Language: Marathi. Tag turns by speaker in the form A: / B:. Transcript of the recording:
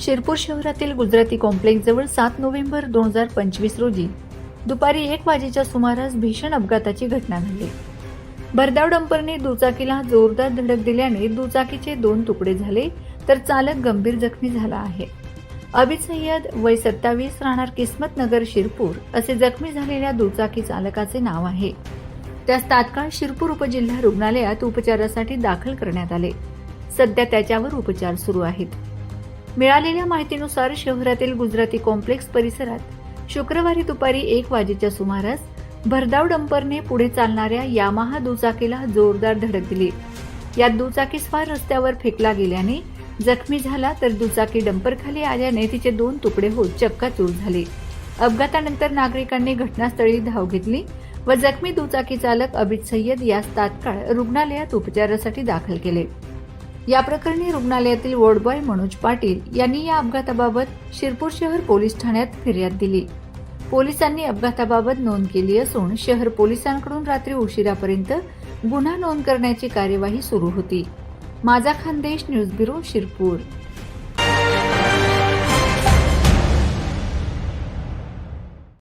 A: शिरपूर शहरातील गुजराती कॉम्प्लेक्स जवळ सात नोव्हेंबर दोन हजार पंचवीस रोजी दुपारी एक वाजेच्या सुमारास भीषण अपघाताची घटना घडली. भरधाव डंपरने दुचाकीला जोरदार धडक दिल्याने दुचाकीचे दोन तुकडे झाले तर चालक गंभीर जखमी झाला आहे. अबिद सय्यद वय सत्तावीस राहणार किस्मत नगर शिरपूर असे जखमी झालेल्या दुचाकी चालकाचे नाव आहे. त्यास तात्काळ शिरपूर उपजिल्हा रुग्णालयात उपचारासाठी दाखल करण्यात आले. सध्या त्याच्यावर उपचार सुरू आहेत. मिळालेल्या माहितीनुसार शहरातील गुजराती कॉम्प्लेक्स परिसरात शुक्रवारी दुपारी एक वाजेच्या सुमारास भरधाव डंपरने पुढे चालणाऱ्या यामाहा दुचाकीला जोरदार धडक दिली. यात दुचाकीस्वार रस्त्यावर फेकला गेल्याने जखमी झाला तर दुचाकी डंपरखाली आल्याने तिचे दोन तुकडे होत चक्काचूर झाले. अपघातानंतर नागरिकांनी घटनास्थळी धाव घेतली व जखमी दुचाकी चालक अभित सय्यद यास तात्काळ रुग्णालयात उपचारासाठी दाखल केले. या प्रकरणी रुग्णालयातील वॉर्डबॉय मनोज पाटील यांनी या अपघाताबाबत शिरपूर शहर पोलीस ठाण्यात फिर्याद दिली. पोलिसांनी अपघाताबाबत नोंद केली असून शहर पोलिसांकडून रात्री उशिरापर्यंत गुन्हा नोंद करण्याची कार्यवाही सुरू होती. माझा खानदेश न्यूज ब्युरो शिरपूर.